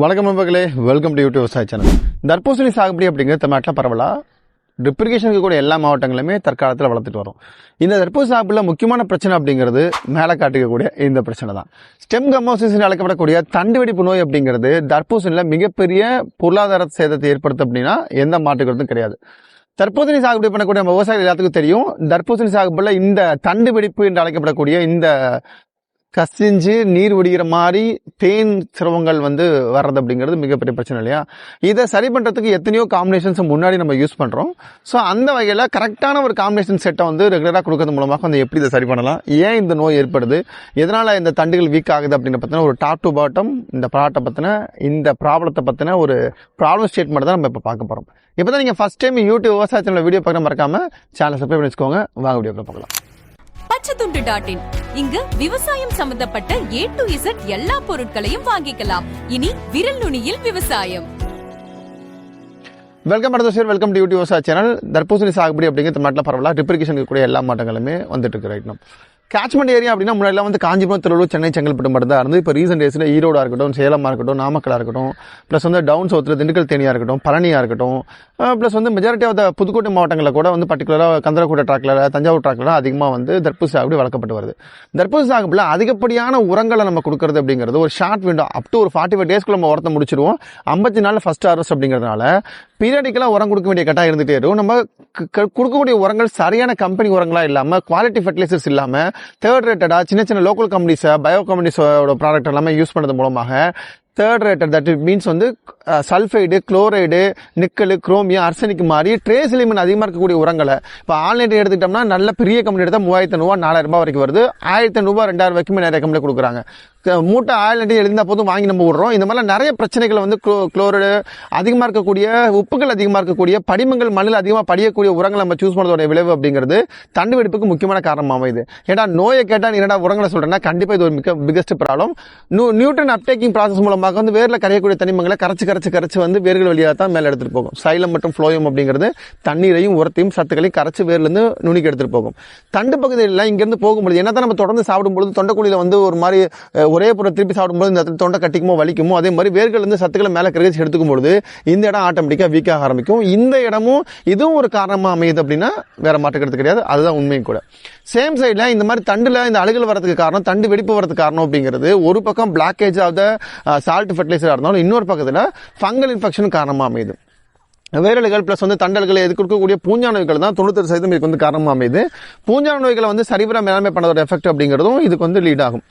வணக்கம் நண்பர்களே welcome to YouTube விவசாய சேனல் தர்பூசணி சாகுபடி அப்படிங்கிறது தமிழ்நாட்டில் பரவலா ட்ரிப்ரிகேஷனுக்கு கூட எல்லா மாவட்டங்களுமே தற்காலத்தில் வளர்த்துட்டு வரும். இந்த தர்பூசணி சாகுபடியில் முக்கியமான பிரச்சனை அப்படிங்கிறது மேலே காட்டிக்கக்கூடிய இந்த பிரச்சனை தான். ஸ்டெம் கமோசிஸ் அழைக்கப்படக்கூடிய தண்டு வெடிப்பு நோய் அப்படிங்கிறது தர்பூசணியில் மிகப்பெரிய பொருளாதார சேதத்தை ஏற்படுத்தும் அப்படின்னா எந்த மாட்டுக்கிறதும் கிடையாது. தர்பூசணி சாகுபடி பண்ணக்கூடிய நம்ம விவசாயிகள் எல்லாத்துக்கும் தெரியும். தர்பூசணி சாகுபடியில் இந்த தண்டு வெடிப்பு என்று அழைக்கப்படக்கூடிய இந்த கசிஞ்சு நீர் வடிகிற மாதிரி தேன் சிரவங்கள் வந்து வர்றது அப்படிங்கிறது மிகப்பெரிய பிரச்சனை இல்லையா? இதை சரி பண்ணுறதுக்கு எத்தனையோ காம்பினேஷன்ஸ் முன்னாடி நம்ம யூஸ் பண்ணுறோம் ஸோ அந்த வகையில் கரெக்டான ஒரு காம்பினேஷன் செட்டை வந்து ரெகுலராக கொடுக்கறது மூலமாக வந்து எப்படி இதை சரி பண்ணலாம்? ஏன் இந்த நோய் ஏற்படுது? எதனால் இந்த தண்டுகள் வீக் ஆகுது அப்படின்னு பார்த்தீங்கன்னா ஒரு டாப் டு பாட்டம் இந்த ப்ராடக்ட்டை பற்றின இந்த ப்ராப்ளத்தை பற்றின ஒரு ப்ராப்ளம் ஸ்டேட்மெண்ட் தான் நம்ம இப்போ பார்க்க போகிறோம் இப்போ தான் நீங்கள் ஃபஸ்ட் டைம் யூடியூப் விவசாய வீடியோ பார்க்க மறக்காமல் சேனல் சப்ஸ்கிரைப் பண்ணி வச்சுக்கோங்க வாங்க வீடியோ பார்க்கலாம் பச்சைத்துண்டு டாட் இன் இங்கு விவசாயம் சம்பந்தப்பட்ட ஏ டு இசட் எல்லா பொருட்களையும் வாங்கிக்கலாம். இனி விரல் நுனியில் விவசாயம். வெல்கம் அடுத்த sir welcome to YouTube channel தர்பூசணி சாகுபடி அப்படிங்கிற மாட்டில் பரவாயில்ல ட்ரிப்ரிகேஷன் கூட எல்லா மாட்டங்களுமே வந்துட்டு இருக்கு ரைட் நம்ம கேட்ச்மெண்ட் ஏரியா அப்படின்னா முன்னாடிலாம் வந்து காஞ்சிபுரம் திருவள்ளூர் சென்னை செங்கல்பட்டு மட்டும் தான் இருந்து இப்போ ரீசெண்ட் டேஸில் ஈரோடாக இருக்கட்டும் சேலமாக இருக்கட்டும் நாமக்கலாக இருக்கட்டும் ப்ளஸ் வந்து டவுன் சவுத்தில் திண்டுக்கல் தேனியாக இருக்கட்டும் பழனியாக இருக்கட்டும் ப்ளஸ் வந்து மெஜாரிட்டி ஆஃப் த புதுக்கோட்டை மாவட்டங்களில் கூட வந்து பர்டிகுலராக கந்தரக்கோட்டை ட்ராக்ல தஞ்சாவூர் ட்ராக்ல அதிகமாக வந்து தர்பூசி சாகுபடி வளர்க்கப்பட்டு வருது. தர்பூசி சாகுபடியில் அதிகப்படியான உரங்களை நம்ம கொடுக்கறது அப்படிங்கிறது ஒரு ஷார்ட் விண்டோ அப் டு ஒரு ஃபார்ட்டி ஃபைவ் டேஸ்க்குள்ள நம்ம உரத்தை முடிச்சிருவோம். ஐம்பத்தி நாள் ஃபஸ்ட் ஹார்வஸ்ட் அப்படிங்கிறதுனால பீரியடிக்கலாக உரம் கொடுக்க வேண்டிய கட்டாயம் இருந்துகிட்டே இருக்கும். நம்ம க- கொடுக்கக்கூடிய உரங்கள் சரியான கம்பெனி உரங்களா இல்லாமல் குவாலிட்டி ஃபர்டிலைசர்ஸ் இல்லாமல் தேர்ட் ரேட்டடாக சின்ன சின்ன லோக்கல் கம்பெனிஸை பயோ கம்பெனிஸோட ப்ராடக்ட் எல்லாமே யூஸ் பண்ணது மூலமாக தேர்ட் ரேட்டட் தட் மீன்ஸ் வந்து sulphide chloride nickel chromium arsenic மாதிரி ட்ரேஸ் எலிமெண்ட் அதிகமாக இருக்கக்கூடிய உரங்களை இப்போ ஆன்லைன் எடுத்துக்கிட்டோம்னா நல்ல பெரிய கம்பெனி எடுத்தால் மூவாயிரத்து ரூபா நாலாயிரம் ரூபாய் வரைக்கும் வருது. ஆயிரத்தி ரூபா ரெண்டாயிரம் வரைக்கும் நிறைய கம்பெனி கொடுக்குறாங்க. மூட்டை ஆயில் எழுந்தால் போதும் வாங்கி நம்ம விடுறோம். இந்த மாதிரிலாம் நிறைய பிரச்சனைகள் வந்து குளோரைடு அதிகமாக இருக்கக்கூடிய உப்புகள் அதிகமாக இருக்கக்கூடிய படிமங்கள் மண்ணில் அதிகமாக படியக்கூடிய உரங்களை நம்ம சூஸ் பண்ணுறதோட விளைவு அப்படிங்கிறது தண்டு வெடிப்புக்கு முக்கியமான காரணம் அமையுது ஏன்னா நோயை கேட்டால் என்னடா உரங்களை சொல்கிறேன்னா கண்டிப்பாக இது ஒரு மிக biggest problem nutrient uptaking process மூலமாக வந்து வேரில் கரையக்கூடிய தனிமங்களை கரைச்சு கரைச்சு கரைச்சு வந்து வேர்கள் வழியாக தான் மேலே எடுத்துகிட்டு போகும். சைலம் மற்றும் ஃப்ளோயம் அப்படிங்கிறது தண்ணீரையும் உரத்தையும் சத்துக்களையும் கரைச்சு வேர்லேருந்து நுணுக்கி எடுத்துட்டு போகும். தண்டு பகுதியில் இங்கேருந்து போகும்பொழுது என்ன தான் நம்ம தொடர்ந்து சாப்பிடும்பொழுது தொண்டைக்குழியில் வந்து ஒரு மாதிரி ஒரே பொருள் திருப்பி சாப்பிடும்போது இந்த இடத்துல தொண்டை கட்டிக்குமோ வலிக்குமோ அதே மாதிரி வேர்கள்லேருந்து சத்துக்களை மேலே கிரகிச்சு எடுத்துக்கும் பொழுது இந்த இடம் ஆட்டோமேட்டிக்காக வீக் ஆக ஆரம்பிக்கும். இந்த இடமும் இதுவும் ஒரு காரணமாக அமையுது அப்படின்னா வேறு மாற்றுக்கிறது கிடையாது. அதுதான் உண்மையும் கூட. சேம் சைடில் இந்த மாதிரி தண்டில் இந்த அழுகல் வரதுக்கு காரணம் தண்டு வெடிப்பு வரதுக்கு காரணம் அப்படிங்கிறது ஒரு பக்கம் பிளாக்கேஜ் ஆஃப் த சால்ட் ஃபர்டிலைசராக இருந்தாலும் இன்னொரு பக்கத்தில் ஃபங்கல் இன்ஃபெக்ஷன் காரணமாக அமையுது. வேரல்கள் ப்ளஸ் வந்து தண்டல்களை எதுக்கு இருக்கக்கூடிய பூஞ்சா நோய்கள் தான் தொண்ணூத்தொரு சதவீதம் இதுக்கு வந்து காரணமாக அமைது பூஞ்சான நோய்களை வந்து சரிவர மேலாண்மை பண்ணதோட எஃபெக்ட் அப்படிங்கிறதும் இதுக்கு வந்து லீட் ஆகும்.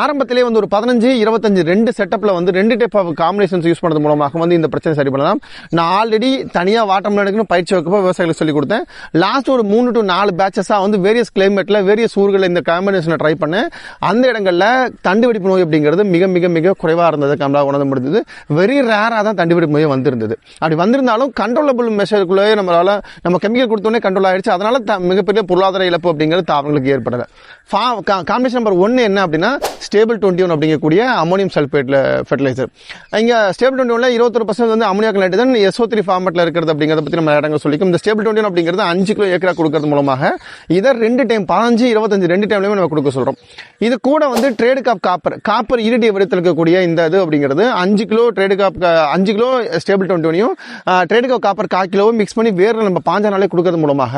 ஆரம்பத்திலே வந்து ஒரு பதினஞ்சு இருபத்தஞ்சு ரெண்டு செட்டப்பில் வந்து ரெண்டு டைப் ஆஃப் காம்பினேஷன்ஸ் யூஸ் பண்ணது மூலமாக வந்து இந்த பிரச்சனை சரி பண்ணலாம். நான் ஆல்ரெடி தனியாக வாட்டம் எடுக்கணும் பயிற்சி வைக்கப்போ விவசாயிகளுக்கு சொல்லிக் கொடுத்தேன். லாஸ்ட் ஒரு மூணு டு நாலு பேட்சஸாக வந்து வேரியஸ் கிளைமேட்டில் வேரியஸ் ஊர்களில் இந்த காம்பினேஷனை ட்ரை பண்ணேன். அந்த இடங்களில் தண்டுவெடிப்பு நோய் அப்படிங்கிறது மிக மிக மிக குறைவாக இருந்தது. கமலா உணர்ந்து முடிந்தது வெரி ரேராக தான் தண்டுவெடிப்பு நோய் வந்திருந்தது. அப்படி வந்திருந்தாலும் கண்ட்ரோலபிள் மெஷருக்குள்ளேயே நம்மளால் நம்ம கெமிக்கல் கொடுத்தோன்னே கண்ட்ரோல் ஆயிடுச்சு. அதனால த- மிகப்பெரிய பொருளாதார இழப்பு அப்படிங்கிறது தாவரங்களுக்கு ஏற்படல. காம்பினேஷன் நம்பர் ஒன்று என்ன அப்படின்னா ஸ்டேபிள் டுவெண்ட்டி ஒன் அப்படிங்கக்கூடிய அமோனியம் சல்ஃபேட்டில் ஃபெர்டிலைசர் இங்கே ஸ்டேபிள் டுவெண்ட்டி ஒன்ல இருபத்தொரு பர்சன்ட் வந்து அமோனியா நைட்ரஜன் எஸ்ஓ த்ரீ ஃபார்மெட்டில் இருக்கிறது அப்படிங்கிறத பற்றி நம்ம இடங்கள் சொல்லிக்கும். இந்த ஸ்டேபிள் டுவெண்ட்டி அப்படிங்கிறது அஞ்சு கிலோ ஏக்கரா கொடுக்கறது மூலமாக இதை ரெண்டு டைம் பதினஞ்சு இருபத்தஞ்சு ரெண்டு டைம்லையுமே நம்ம கொடுக்க சொல்கிறோம் இது கூட வந்து ட்ரேடு காப் காப்பர் காப்பர் இருடி வடிவத்தில் இருக்கக்கூடிய இந்த இது அப்படிங்கிறது அஞ்சு கிலோ ட்ரேடு காப் அஞ்சு கிலோ ஸ்டேபிள் டுவெண்ட்டியும் ட்ரேடு காப் காப்பர் கால் கிலோவும் மிக்ஸ் பண்ணி வேர் நம்ம பாஞ்ச கொடுக்கறது மூலமாக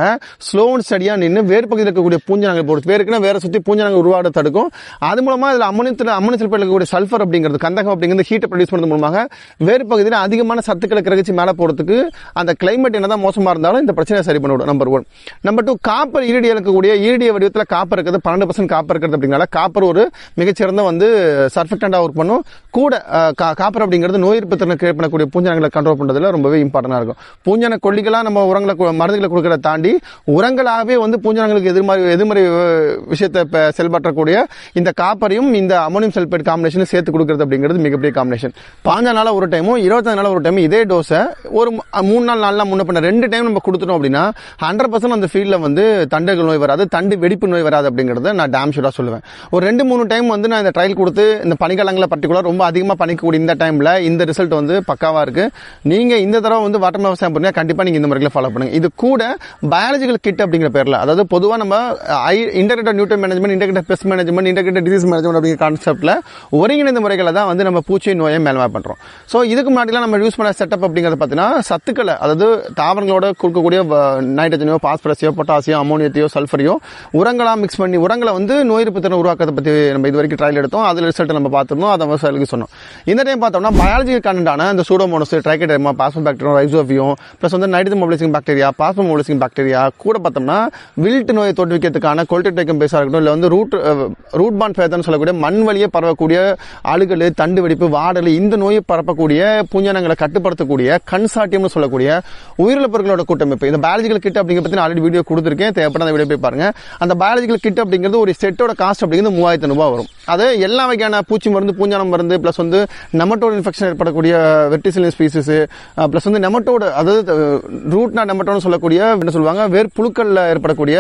ஸ்லோ அண்ட் ஸ்டடியாக நின்று வேர் பகுதியில் இருக்கக்கூடிய பூஞ்சனங்கள் போடுது வேருக்குன்னா வேற சுற்றி பூஞ்சனங்கள் உருவாட தடுக்கும். அது மூலமாக இதில் அம்மனத்தில் அம்மனி சல்பேட் இருக்கக்கூடிய சல்ஃபர் அப்படிங்கிறது கந்தகம் அப்படிங்கிறது ஹீட்டை ப்ரொடியூஸ் பண்ணுறது மூலமாக வேறு பகுதியில் அதிகமான சத்துக்களை கிரகிச்சு மேலே போகிறதுக்கு அந்த கிளைமேட் என்ன தான் மோசமாக இருந்தாலும் இந்த பிரச்சனையை சரி பண்ணிவிடும் number one number two copper ஈரடிய இருக்கக்கூடிய ஈரடிய வடிவத்தில் காப்பர் இருக்கிறது பன்னெண்டு பர்சன்ட் காப்பர் இருக்கிறது அப்படிங்கிறனால காப்பர் ஒரு மிகச்சிறந்த வந்து சர்ஃபெக்டண்டாக ஒர்க் பண்ணும். கூட கா- காப்பர் அப்படிங்கிறது நோய் எதிர்ப்பு திறனை கிரியேட் பண்ணக்கூடிய பூஞ்சனங்களை கண்ட்ரோல் பண்ணுறதுல ரொம்பவே இம்பார்ட்டண்டாக இருக்கும் பூஞ்சன கொல்லிகளாக நம்ம உரங்களை மருந்துகளை கொடுக்கறத தாண்டி உரங்களாகவே வந்து பூஞ்சனங்களுக்கு எதிர்மறை எதிர்மறை விஷயத்தை இப்போ செயல்பற்றக்கூடிய இந்த காப்பரையும் இந்த அமோனியம் சல்பேட் காம்பினேஷன் சேர்த்து கொடுக்கறது அப்படிங்கிறது மிகப்பெரிய காம்பினேஷன் பாஞ்ச நாளா ஒரு டைமும் இருபத்தஞ்சு நாளா ஒரு டைம் இதே டோஸை ஒரு மூணு நாள் நாலு முன்ன பண்ண ரெண்டு டைம் நம்ம கொடுத்துட்டோம் அப்படின்னா ஹண்ட்ரட் பர்சன்ட் அந்த ஃபீல்டில் வந்து தண்டுகள் நோய் வராது தண்டு வெடிப்பு நோய் வராது அப்படிங்கிறத நான் டேம் ஷூராக சொல்லுவேன். ஒரு ரெண்டு மூணு டைம் வந்து நான் இந்த ட்ரையல் கொடுத்து இந்த பனிக்காலங்களில் பர்டிகுலர் ரொம்ப அதிகமாக பனிக்கக்கூடிய இந்த டைமில் இந்த ரிசல்ட் வந்து பக்காவாக இருக்குது நீங்கள் இந்த தடவை வந்து வாட்டர் விவசாயம் பண்ணுங்க கண்டிப்பாக நீங்கள் இந்த முறையில் ஃபாலோ பண்ணுங்க. இது கூட பயாலஜிக்கல் கிட் அப்படிங்கிற பேரில் அதாவது பொதுவாக நம்ம I integrated nutrient management integrated pest management integrated disease management அப்படிங்கிற கான்செப்ட்டில் ஒருங்கிணைந்த முறைகளை தான் வந்து நம்ம பூச்சி நோயை மேல்மா பண்ணுறோம் ஸோ இதுக்கு முன்னாடிலாம் நம்ம யூஸ் பண்ண செட்டப் அப்படிங்கிறது பார்த்தீங்கன்னா சத்துக்களை அதாவது தாவரங்களோட கொடுக்கக்கூடிய நைட்ரஜனையோ பாஸ்பரஸையோ பொட்டாசியோ அமோனியத்தையோ சல்ஃபரையோ உரங்களாக மிக்ஸ் பண்ணி உரங்களை வந்து நோய் எதிர்ப்பு திறன் உருவாக்கத்தை பற்றி நம்ம இது வரைக்கும் ட்ரையல் எடுத்தோம். அதில் ரிசல்ட் நம்ம பார்த்துருந்தோம். அதை விவசாயிகளுக்கு சொன்னோம். இந்த டைம் பார்த்தோம்னா பயாலஜிக்கல் கண்டென்ட்டான இந்த pseudomonas trichoderma phospho bacteria rhizobium plus வந்து nitrogen mobilising bacteria phospho mobilising bacteria கூட பார்த்தோம்னா வில்ட் நோயை தோற்றுவிக்கிறதுக்கான கொல்டேக்கம் பேஸாக இருக்கட்டும் இல்லை வந்து ரூட் ரூட் பான் ஃபேதர்னு சொல்லக்கூடிய மண் வழியே பரவக்கூடிய அழுகல் தண்டு வெடிப்பு வாடல் இந்த நோயை பரப்பக்கூடிய பூஞ்சனங்களை கட்டுப்படுத்தக்கூடிய கன்சாட்டியம்னு சொல்லக்கூடிய உயிரிழப்பர்களோட கூட்டமைப்பு. இந்த பயாலஜிக்கல் கிட் அப்படிங்கிற பற்றி நான் ஆல்ரெடி வீடியோ கொடுத்துருக்கேன். தேவைப்பட்ட அந்த வீடியோ போய் பாருங்க. அந்த பயாலஜிக்கல் கிட் அப்படிங்கிறது ஒரு செட்டோட காஸ்ட் அப்படிங்கிறது மூவாயிரத்து ரூபாய் வரும். அது எல்லா வகையான பூச்சி மருந்து பூஞ்சானம் மருந்து ப்ளஸ் வந்து நெமட்டோட இன்ஃபெக்ஷன் ஏற்படக்கூடிய வெர்டிசிலின் ஸ்பீசிஸ் ப்ளஸ் வந்து நெமட்டோடு அதாவது ரூட்னா நெமட்டோன்னு சொல்லக்கூடிய என்ன சொல்லுவாங்க வேர் புழுக்களில் ஏற்படக்கூடிய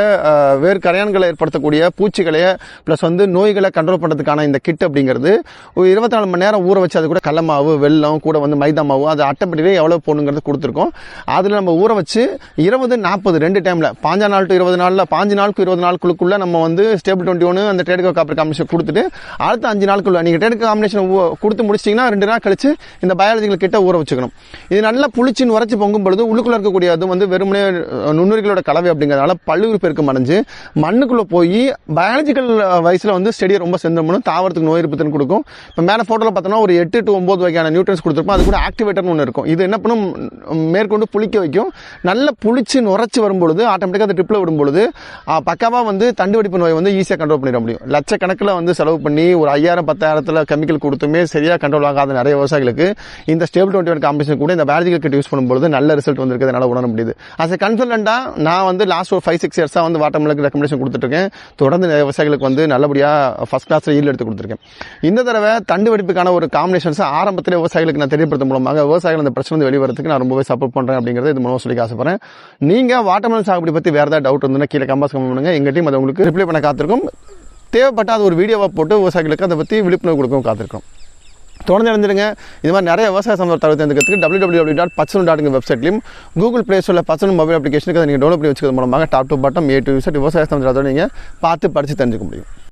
வேர் கரையான்களை ஏற்படுத்தக்கூடிய பூச்சிகளை ப்ளஸ் வந்து நோய்களை கண்ட்ரோல் பண்ணுறதுக்கான இந்த கிட் அப்படிங்கிறது ஒரு இருபத்தி நாலு மணி நேரம் ஊற வச்சு அது கூட கடல வெள்ளம் வெல்லம் கூட வந்து மைதா மாவு அது அட்டைப்படிவே எவ்வளோ போகணுங்கிறது கொடுத்துருக்கோம். அதில் நம்ம ஊற வச்சு இருபது நாற்பது ரெண்டு டைமில் பாஞ்சா நாள் டு இருபது நாளில் பாஞ்சு நாளுக்கு இருபது நாளுக்குள்ளுக்குள்ளே நம்ம வந்து ஸ்டேபிள் டுவெண்ட்டி ஒன்று அந்த ட்ரேட் காப்பர் காம்பினேஷன் கொடுத்துட்டு அடுத்த அஞ்சு நாளுக்குள்ள நீங்கள் ட்ரேட் காம்பினேஷன் கொடுத்து முடிச்சிட்டிங்கன்னா ரெண்டு நாள் கழிச்சு இந்த பயாலஜிக்கல் கிட்ட ஊற வச்சுக்கணும். இது நல்லா புளிச்சு நுரைச்சு பொங்கும் பொழுது உள்ளுக்குள்ள இருக்கக்கூடிய அது வந்து வெறுமனே அஹ், நுண்ணுயிர்களோட கலவை அப்படிங்கிறதுனால பல்லுயிர் பெருக்கம் அடைஞ்சு மண்ணுக்குள்ள போய் பயாலஜிக்கல் வயசுல வந்து செடியை ரொம்ப செந்தமனும் தாவரத்துக்கு நோய் இருப்பு கொடுக்கும். இப்போ மேலே ஃபோட்டோவில் பார்த்தோம்னா ஒரு எட்டு டு ஒம்பது வகையான நியூட்ரன்ஸ் கொடுத்துருப்போம். அது கூட ஆக்டிவேட்டர்னு ஒன்று இருக்கும். இது என்ன பண்ணும்? மேற்கொண்டு புளிக்க வைக்கும். நல்ல புளிச்சு நுரைச்சு வரும்பொழுது ஆட்டோமேட்டிக்காக அந்த ட்ரிப்பில் விடும்பொழுது பக்காவாக வந்து தண்டு வெடிப்பு நோயை வந்து ஈஸியாக கண்ட்ரோல் பண்ணிட முடியும். லட்சக்கணக்கில் வந்து செலவு பண்ணி ஒரு ஐயாயிரம் பத்தாயிரத்தில் கெமிக்கல் கொடுத்துமே சரியாக கண்ட்ரோல் ஆகாத நிறைய விவசாயிகளுக்கு இந்த ஸ்டேபிள் டுவெண்ட்டி ஒன் காம்பினேஷன் கூட இந்த பயாலஜிக்கல் கிட் யூஸ் பொழுது நல்ல ரிசல்ட் வந்திருக்கு என்னால் உணர முடியுது. அஸ் எ கன்சல்டண்டாக நான் வந்து லாஸ்ட் ஒரு ஃபைவ் சிக்ஸ் இயர்ஸாக வந்து வாட்டர் ரெக்கமெண்டேஷன் கொடுத்துட்ருக்கேன். தொடர்ந்து விவசாயிகளுக்கு வந்து நல்லபடியாக ஃபஸ்ட் கிளாஸில் ஈல் எடுத்து கொடுத்துருக்கேன். இந்த தடவை தண்டு வெடிப்புக்கான ஒரு காம்பினேஷன்ஸ் ஆரம்பத்தில் விவசாயிகளுக்கு நான் தெரியப்படுத்த மூலமாக விவசாயிகள் அந்த பிரச்சனை வந்து வெளிவரத்துக்கு நான் ரொம்பவே சப்போர்ட் பண்ணுறேன் அப்படிங்கிறது இது மூலம் சொல்லி ஆசைப்பட்றேன். நீங்கள் வாட்டர்மெலன் சாகுபடி பற்றி வேறு ஏதாவது டவுட் இருந்ததுன்னா கீழே கம்பாஸ் பண்ணுங்க எங்கள் டீம் அதை உங்களுக்கு ரிப்ளை பண்ண காத்திருக்கும். தேவைப்பட்ட அது ஒரு வீடியோவாக போட்டு விவசாயிகளுக்கு அதை பற்றி விழிப்புணர்வு கொடுக்கவும் காத்திருக்கோம். தொடர்ந்து இணைஞ்சிருங்க இது மாதிரி நிறைய விவசாய சம்பவம் தகவல் தெரிஞ்சுக்கிறதுக்கு டபிள்யூ டபிள்யூ டபிள்யூ டாட் பச்சன் டாட் வெப்சைட்லையும் கூகுள் ப்ளே ஸ்டோரில் பச்சன் மொபைல் அப்ளிகேஷனுக்கு அதை நீங்கள் டெவலப் பண்ணி வச்சுக்கிறது மூலமாக top to bottom A to விவசாய சம்பந்தத்தோட நீங்கள் பார்த்து படித்து தெரிஞ்சுக்க முடியும்.